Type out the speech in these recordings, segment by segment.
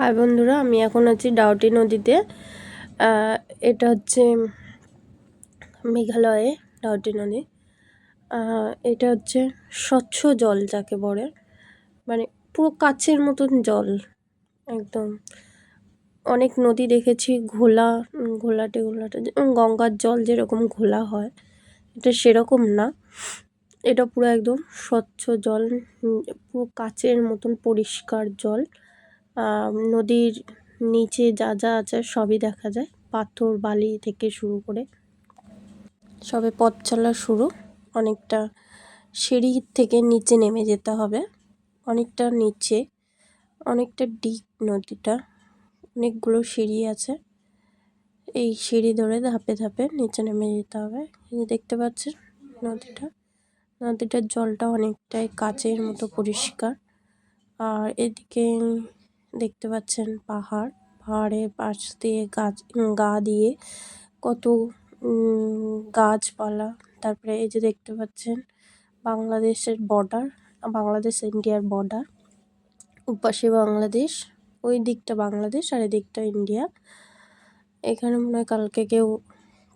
High বন্ধুরা, আমি এখন আছি ডাউটি নদীতে। এটা হচ্ছে মেঘালয়ে, ডাউটি নদী। এটা হচ্ছে স্বচ্ছ জল যাকে বলে। মানে পুরো কাচের মতন জল, একদম। অনেক নদী দেখেছি, ঘোলা ঘোলাটে ঘোলাটে গঙ্গার জল যেরকম ঘোলা হয়, এটা সেরকম না। এটা পুরো একদম স্বচ্ছ জল পুরো কাচের মতন পরিষ্কার জল। নদীর নিচে যা যা আছে সবই দেখা যায়। পাথর, বালি থেকে শুরু করে সবে পথ চলা শুরু। অনেকটা সিঁড়ি থেকে নিচে নেমে যেতে হবে। অনেকটা নিচে, অনেকটা ডিপ নদীটা, অনেকগুলো সিঁড়ি আছে। এই সিঁড়ি ধরে ধাপে ধাপে নিচে নেমে যেতে হবে। এই দেখতে পাচ্ছেন নদীটা, নদীটার জলটা অনেকটাই কাচের মতো পরিষ্কার। আর এদিকে দেখতে পাচ্ছেন পাহাড়। পাহাড়ের পাশ দিয়ে গাছ, গা দিয়ে কত গাছপালা। তারপরে এই যে দেখতে পাচ্ছেন বাংলাদেশের বর্ডার বাংলাদেশ, ইন্ডিয়ার বর্ডার ওপাশে বাংলাদেশ, ওই দিকটা বাংলাদেশ আর এদিকটা ইন্ডিয়া। এখানে মনে হয় কালকে কেউ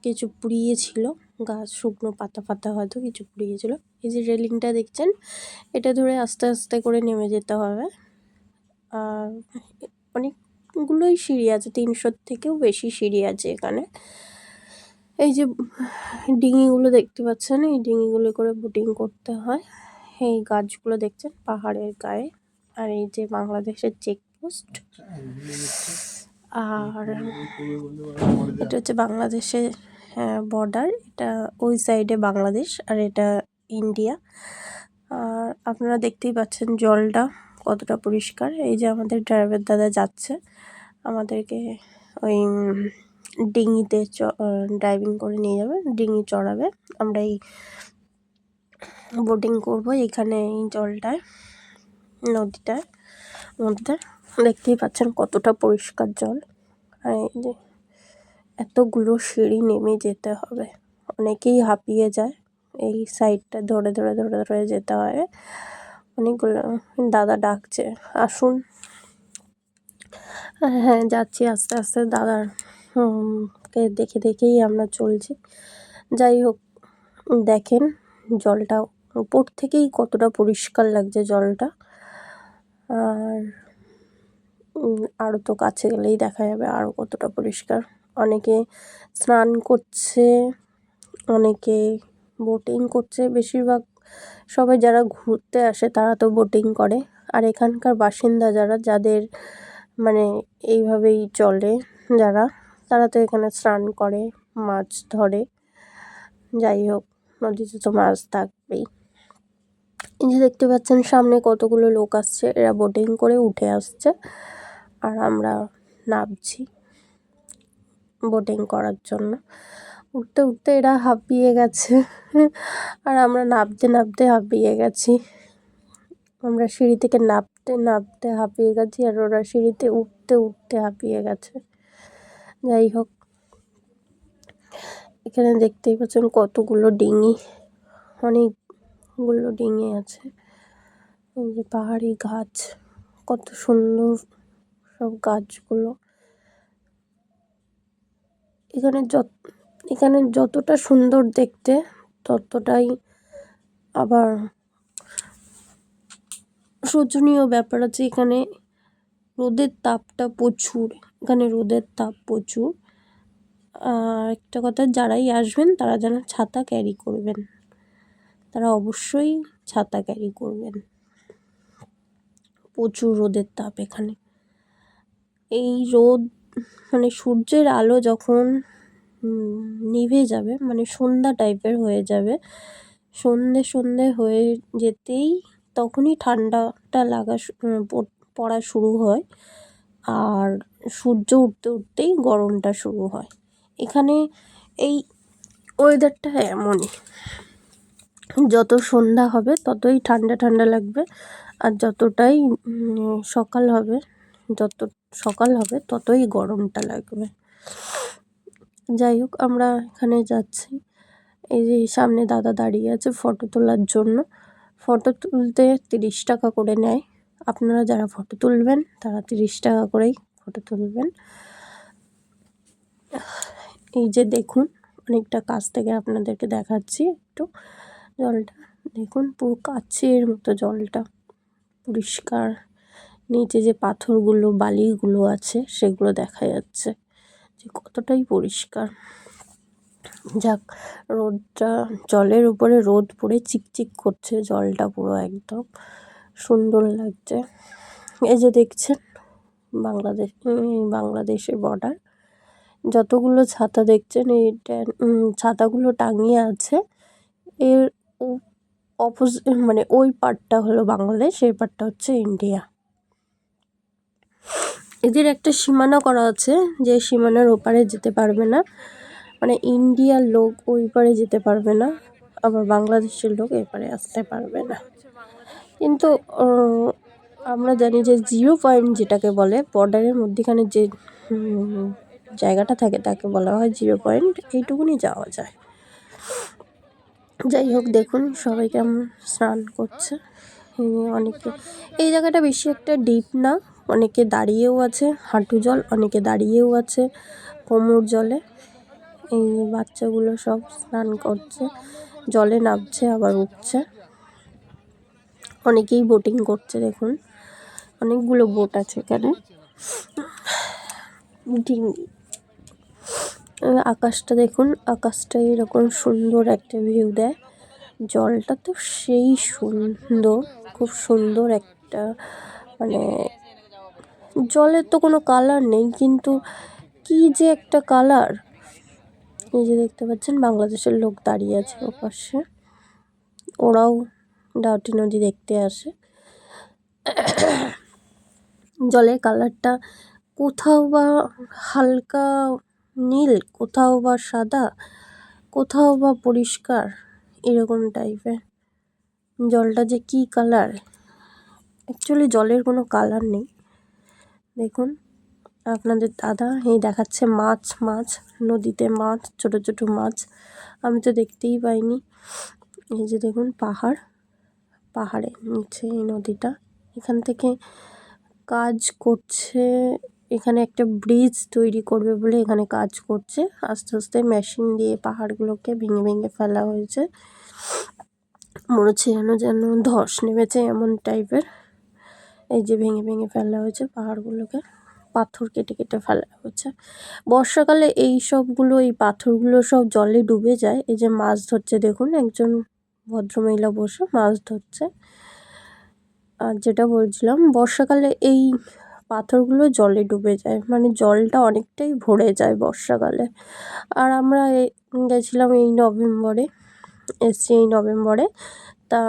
কিছু পুড়িয়েছিল গাছ শুকনো পাতা ফাতা হয়তো কিছু পুড়িয়েছিল এই যে রেলিংটা দেখছেন, এটা ধরে আস্তে আস্তে করে নেমে যেতে হবে। অনেকগুলোই সিঁড়ি আছে, তিনশোর থেকেও বেশি সিঁড়ি আছে এখানে। এই যে ডিঙিগুলো দেখতে পাচ্ছেন, এই ডিঙিগুলো করে বোটিং করতে হয়। এই গাছগুলো দেখছেন, পাহাড়ের গায়ে। আর এই যে বাংলাদেশের চেকপোস্ট আর এটা হচ্ছে বাংলাদেশের বর্ডার এটা ওই সাইডে বাংলাদেশ আর এটা ইন্ডিয়া আর আপনারা দেখতেই পাচ্ছেন জলটা। কতটা পরিষ্কার? এই যে আমাদের ড্রাইভার দাদা যাচ্ছে, আমাদেরকে ওই ডিঙিতে চ ড্রাইভিং করে নিয়ে যাবে, ডিঙি চড়াবে। আমরা এই বোটিং করব এখানে এই জলটায়, নদীটায় নদীতে দেখতেই পাচ্ছেন কতটা পরিষ্কার জল। আর এই যে এতগুলো সিঁড়ি নেমে যেতে হবে। অনেকেই হাঁপিয়ে যায়, এই সাইডটা ধরে ধরে ধরে ধরে যেতে হয়। অনেকগুলো দাদা ডাকছে, আসুন। হ্যাঁ যাচ্ছি আস্তে আস্তে, দাদার কে দেখে দেখেই আমরা চলছি। যাই হোক, দেখেন জলটা উপর থেকেই কতটা পরিষ্কার লাগছে জলটা। আর আরও তো কাছে গেলেই দেখা যাবে আরও কতটা পরিষ্কার। অনেকে স্নান করছে, অনেকে বোটিং করছে বেশিরভাগ। সবাই যারা ঘুরতে আসে তারা তো বোটিং করে। আর এখানকার বাসিন্দা যারা, যাদের মানে এইভাবেই চলে যারা, তারা তো এখানে স্নান করে, মাছ ধরে। যাই হোক, নদীতে তো মাছ থাকবেই। এই যে দেখতে পাচ্ছেন, সামনে কতগুলো লোক আসছে, এরা বোটিং করে উঠে আসছে আর আমরা নামছি বোটিং করার জন্য। উঠতে উঠতে এরা হাঁপিয়ে গেছে। আর আমরা নামতে নামতে হাঁপিয়ে গেছি। আমরা সিঁড়ি থেকে নামতে নামতে হাঁপিয়ে গেছি আর ওরা সিঁড়িতে উঠতে উঠতে হাঁপিয়ে গেছে। যাই হোক, এখানে দেখতেই পাচ্ছেন কতগুলো ডিঙি, অনেকগুলো ডিঙি আছে। এই যে পাহাড়ি গাছ, কত সুন্দর সব গাছগুলো। এখানে যত এখানে যতটা সুন্দর দেখতে, ততটাই আবার শোচনীয় ব্যাপার আছে এখানে। রোদের তাপটা প্রচুর, এখানে রোদের তাপ প্রচুর। আর একটা কথা, যারাই আসবেন তারা যেন ছাতা ক্যারি করবেন। তারা অবশ্যই ছাতা ক্যারি করবেন। প্রচুর রোদের তাপ এখানে। এই রোদ মানে সূর্যের আলো যখন নিভে যাবে মানে সন্ধ্যা টাইপের হয়ে যাবে। সন্ধে সন্ধে হয়ে যেতেই তখনই ঠান্ডাটা লাগা পড়া শুরু হয়। আর সূর্য উঠতে উঠতেই গরমটা শুরু হয়। এখানে এই ওয়েদারটা এমনই। যত সন্ধ্যা হবে, ততই ঠান্ডা ঠান্ডা লাগবে। আর যতটাই সকাল হবে, যত, সকাল হবে, ততই গরমটা লাগবে। যাই হোক, আমরা এখানে যাচ্ছি। এই যে সামনে দাদা দাঁড়িয়ে আছে ফটো তোলার জন্য। ফটো তুলতে তিরিশ টাকা করে নেয়। আপনারা যারা ফটো তুলবেন, তারা তিরিশ টাকা করেই ফটো তুলবেন। এই যে দেখুন, অনেকটা কাছ থেকে আপনাদেরকে দেখাচ্ছি একটু জলটা। দেখুন, পুরো কাচের মতো জলটা। পরিষ্কার। নিচে যে পাথরগুলো, বালিগুলো আছে, সেগুলো দেখা যাচ্ছে। যে কতটাই পরিষ্কার। যাক, রোদটা, জলের উপরে রোদ পড়ে চিকচিক করছে জলটা পুরো একদম। সুন্দর লাগছে। এই যে দেখছেন, বাংলাদেশ বাংলাদেশের বর্ডার যতগুলো ছাতা দেখছেন, এই ছাতাগুলো টাঙিয়ে আছে। এর অপোজিট মানে ওই পার্টটা হলো বাংলাদেশ, এই পার্টটা হচ্ছে ইন্ডিয়া এদের একটা সীমানা করা আছে যে সীমানার ওপারে যেতে পারবে না। মানে ইন্ডিয়ার লোক ওই পারে যেতে পারবে না, আবার বাংলাদেশের লোক এপারে আসতে পারবে না। কিন্তু আমরা জানি যে জিরো পয়েন্ট যেটাকে বলে, বর্ডারের মধ্যেখানে যে জায়গাটা থাকে তাকে বলা হয় জিরো পয়েন্ট, এইটুকুনি যাওয়া যায়। যাই হোক, দেখুন সবাই কেমন স্নান করছে। অনেকে, এই জায়গাটা বেশি একটা ডিপ না। অনেকে দাঁড়িয়েও আছে, হাঁটু জল, অনেকে দাঁড়িয়েও আছে কোমর জলে। এই বাচ্চাগুলো সব স্নান করছে, জলে নামছে, আবার উঠছে। অনেকেই বোটিং করছে, দেখুন। অনেকগুলো বোট আছে এখানে। আকাশটা দেখুন, আকাশটা এরকম সুন্দর একটা ভিউ দেয়। জলটা তো সেই সুন্দর, খুব সুন্দর একটা মানে জলের তো কোনো কালার নেই, কিন্তু কি যে একটা কালার এই যে দেখতে পাচ্ছেন, বাংলাদেশের লোক দাঁড়িয়ে আছে ওপাশে। ওরাও ডাউটি নদী দেখতে আসে। জলের কালারটা কোথাও বা হালকা নীল, কোথাও বা সাদা, কোথাও বা পরিষ্কার, এরকম টাইপের জলটা যে কী কালার অ্যাকচুয়ালি জলের কোনো কালার নেই। দেখুন, আপনাদের দাদা এই দেখাচ্ছে মাছ মাছ, নদীতে মাছ, ছোট ছোট মাছ। আমি তো দেখতেই পাইনি। এই যে দেখুন, পাহাড়, পাহাড়ের নিচে এই নদীটা। এখান থেকে কাজ করছে, এখানে একটা ব্রিজ তৈরি করবে বলে এখানে কাজ করছে। আস্তে আস্তে মেশিন দিয়ে পাহাড়গুলোকে ভেঙে ভেঙে ফেলা হয়েছে। মনে হচ্ছে যেন যেন ধস নেমেছে এমন টাইপের। এই যে ভেঙে ভেঙে ফেলা হয়েছে, পাহাড়গুলোকে, পাথর কেটে কেটে ফেলা হচ্ছে। বর্ষাকালে এই সবগুলো, এই পাথরগুলো সব জলে ডুবে যায়। এই যে মাছ ধরছে, দেখুন, একজন ভদ্রমহিলা বসে মাছ ধরছে। আর যেটা বলছিলাম, বর্ষাকালে এই পাথরগুলো জলে ডুবে যায় মানে জলটা অনেকটাই ভরে যায় বর্ষাকালে। আর আমরা গেছিলাম এই নভেম্বরে, এসছি এই নভেম্বরে। তা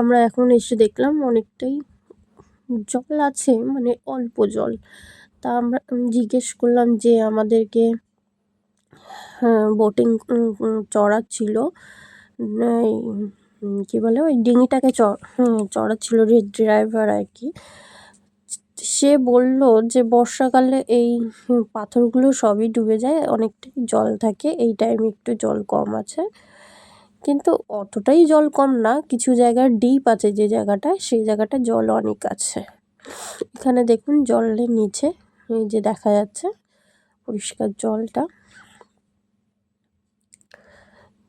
আমরা এখন এসে দেখলাম অনেকটাই জল আছে মানে অল্প জল। তা আমরা জিজ্ঞেস করলাম যে আমাদেরকে বোটিং চড়াচ্ছিল, এই কী বলে ওই ডিঙিটাকে চ চড়াচ্ছিল ড্রাইভার আর কি। সে বলল যে বর্ষাকালে এই পাথরগুলো সবই ডুবে যায়, অনেকটাই জল থাকে, এই টাইমে একটু জল কম আছে। কিন্তু অতটাই জল কম না, কিছু জায়গার ডিপ আছে যে জায়গাটায় সেই জায়গাটা জল অনেক আছে। এখানে দেখুন জলের নিচে, এই যে দেখা যাচ্ছে পরিষ্কার জলটা।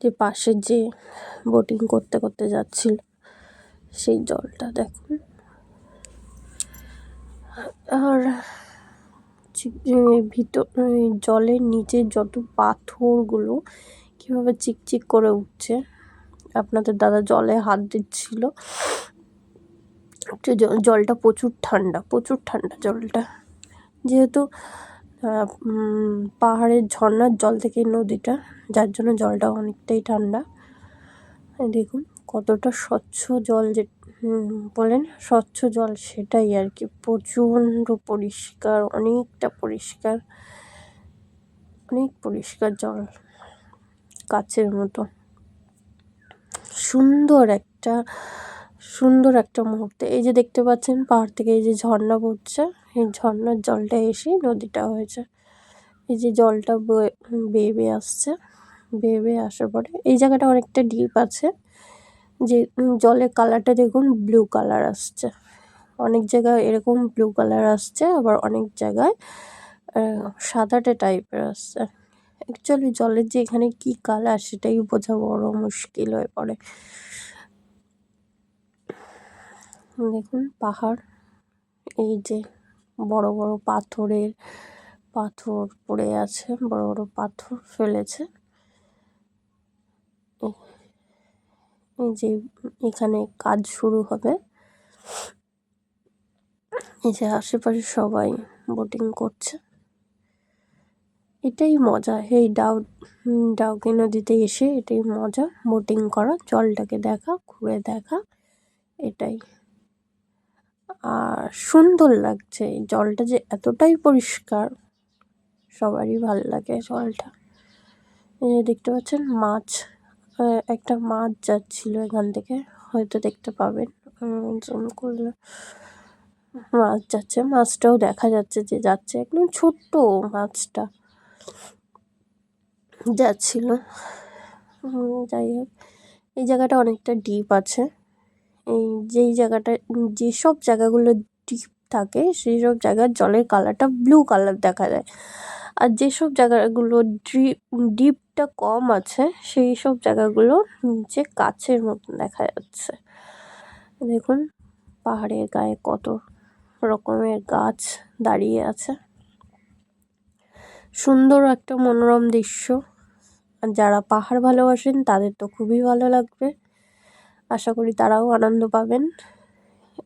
যে পাশে যে বোটিং করতে করতে যাচ্ছিল, সেই জলটা দেখুন। আর ভিতর জলের নিচে যত পাথরগুলো কীভাবে চিকচিক করে উঠছে? আপনাদের দাদা জলে হাত দিচ্ছিল। জলটা প্রচুর ঠান্ডা প্রচুর ঠান্ডা জলটা। যেহেতু পাহাড়ের ঝর্নার জল থেকে নদীটা, যার জন্য জলটা অনেকটাই ঠান্ডা। দেখুন, কতটা স্বচ্ছ জল যে বলেন স্বচ্ছ জল সেটাই আর কি। প্রচণ্ড পরিষ্কার, অনেকটা পরিষ্কার, অনেক পরিষ্কার জল। কাচের মতো। সুন্দর একটা সুন্দর একটা মুহূর্তে। এই যে দেখতে পাচ্ছেন, পাহাড় থেকে এই যে ঝর্ণা পড়ছে, এই ঝর্ণার জলটা এসে নদীটা হয়েছে। এই যে জলটা বেয়ে বেয়ে আসছে, বেয়ে বেয়ে আসার পরে। এই জায়গাটা অনেকটা ডিপ আছে, যে জলের কালারটা দেখুন ব্লু কালার আসছে। অনেক জায়গায় এরকম ব্লু কালার আসছে, আবার অনেক জায়গায় সাদাটে টাইপের আসছে। অ্যাকচুয়ালি জলের যে এখানে কি কালার সেটাই বোঝা বড় মুশকিল হয়ে পড়ে। দেখুন, পাহাড়, এই যে বড় বড় পাথরের পাথর পড়ে আছে, বড় বড় পাথর ফেলেছে। এই যে এখানে কাজ শুরু হবে। এই যে আশেপাশে সবাই বোটিং করছে। এটাই মজা। এই ডাউ ডাউকি নদীতে এসে এটাই মজা। বোটিং করা, জলটাকে দেখা, ঘুরে দেখা, এটাই। আর সুন্দর লাগছে, জলটা যে এতটাই পরিষ্কার, সবারই ভালো লাগে জলটা। দেখতে পাচ্ছেন মাছ একটা মাছ যাচ্ছিল এখান থেকে, হয়তো দেখতে পাবেন। জুম করলে মাছ যাচ্ছে, মাছটাও দেখা যাচ্ছে যে যাচ্ছে, একদম ছোট্ট মাছটা। যাচ্ছিল। যাই হোক, এই জায়গাটা অনেকটা ডিপ আছে। এই যেই জায়গাটা যেসব জায়গাগুলো ডিপ থাকে, সেই সব জায়গার জলের কালারটা ব্লু কালার দেখা যায়। আর যেসব জায়গাগুলো ডিপ ডিপটা কম আছে, সেই সব জায়গাগুলো নিচে কাচের মতন দেখা যাচ্ছে। দেখুন, পাহাড়ের গায়ে কত রকমের গাছ দাঁড়িয়ে আছে। সুন্দর একটা মনোরম দৃশ্য। আর যারা পাহাড় ভালোবাসেন, তাদের তো খুবই ভালো লাগবে। আশা করি তারাও আনন্দ পাবেন।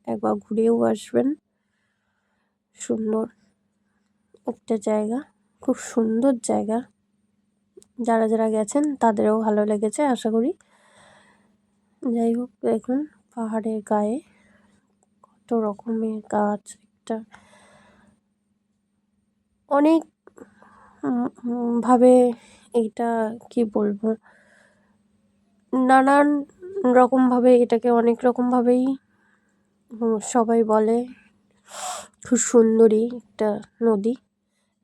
একবার ঘুরেও আসবেন। সুন্দর একটা জায়গা, খুব সুন্দর জায়গা। যারা যারা গেছেন, তাদেরও ভালো লেগেছে, আশা করি। যাই হোক, দেখুন পাহাড়ের গায়ে কত রকমের গাছ, একটা অনেক ভাবে এইটা কি বলব? নানান রকমভাবে এটাকে অনেক রকমভাবেই সবাই বলে। খুব সুন্দরী একটা নদী।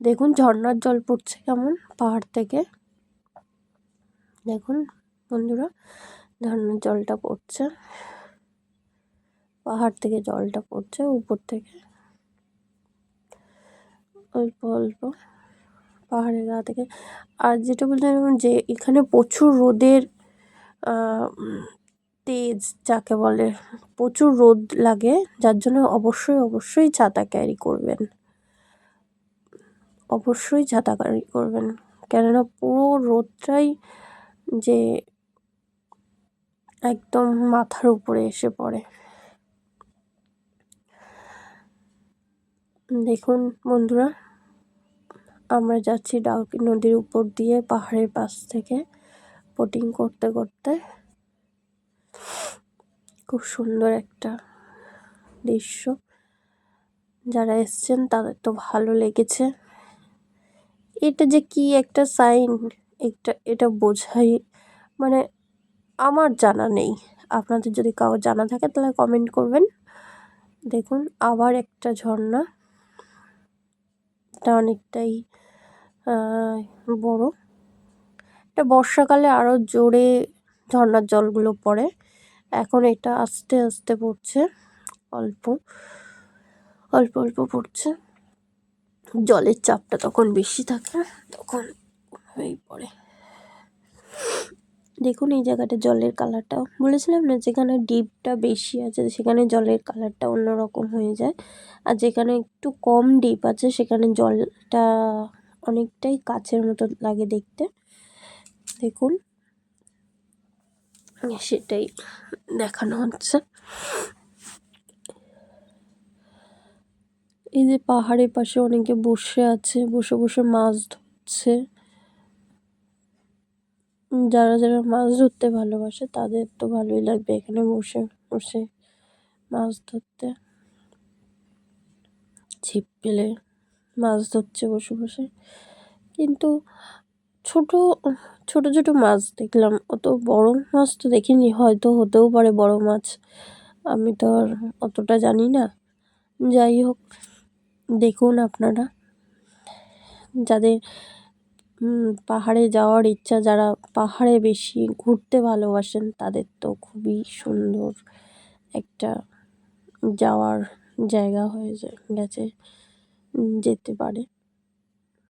দেখুন, ঝর্নার জল পড়ছে কেমন পাহাড় থেকে। দেখুন, বন্ধুরা, ঝর্নার জলটা পড়ছে। পাহাড় থেকে জলটা পড়ছে উপর থেকে। অল্প অল্প। পাহাড়ের গা থেকে। আর যেটা বলছিলাম যে, এখানে প্রচুর রোদের তেজ যাকে বলে, প্রচুর রোদ লাগে, যার জন্য অবশ্যই অবশ্যই ছাতা ক্যারি করবেন। অবশ্যই ছাতা ক্যারি করবেন। কেননা পুরো রোদটাই যে একদম মাথার উপরে এসে পড়ে। দেখুন বন্ধুরা আমরা যাচ্ছি ডাউকি নদীর উপর দিয়ে পাহাড়ের পাশ থেকে বোটিং করতে করতে। খুব সুন্দর একটা দৃশ্য। যারা এসছেন তাদের তো ভালো লেগেছে। এটা যে কি একটা সাইন একটা এটা বোঝাই মানে আমার জানা নেই। আপনাদের যদি কারও জানা থাকে তাহলে কমেন্ট করবেন। দেখুন, আবার একটা ঝর্ণা। এটা অনেকটাই বড়। এটা বর্ষাকালে আরও জোরে ঝর্নার জলগুলো পড়ে। এখন এটা আস্তে আস্তে পড়ছে, অল্প অল্প অল্প পড়ছে। জলের চাপটা তখন বেশি থাকে, তখন হয়েই পড়ে। দেখুন এই জায়গাটা জলের কালারটা বলেছিলাম না, যেখানে ডিপটা বেশি আছে, সেখানে জলের কালারটা অন্যরকম হয়ে যায়। আর যেখানে একটু কম ডিপ আছে, সেখানে জলটা অনেকটাই কাছের মতো লাগে দেখতে। দেখুন। সেটাই দেখানো হচ্ছে। এই যে পাহাড়ের পাশে অনেকে বসে আছে, বসে বসে মাছ ধরছে। যারা যারা মাছ ধরতে ভালোবাসে, তাদের তো ভালোই লাগবে এখানে বসে বসে মাছ ধরতে। ছিপ পেলে মাছ ধরছে বসে বসে। কিন্তু ছোট ছোট ছোট মাছ দেখলাম, অত বড় মাছ তো দেখিনি, হয়তো হতেও পারে বড় মাছ। আমি তো আর অতটা জানি না। যাই হোক, দেখুন আপনারা। যাদের পাহাড়ে যাওয়ার ইচ্ছা, যারা পাহাড়ে বেশি ঘুরতে ভালোবাসেন, তাদের তো খুবই সুন্দর একটা যাওয়ার জায়গা হয়ে যায়, গেছে। যেতে পারে।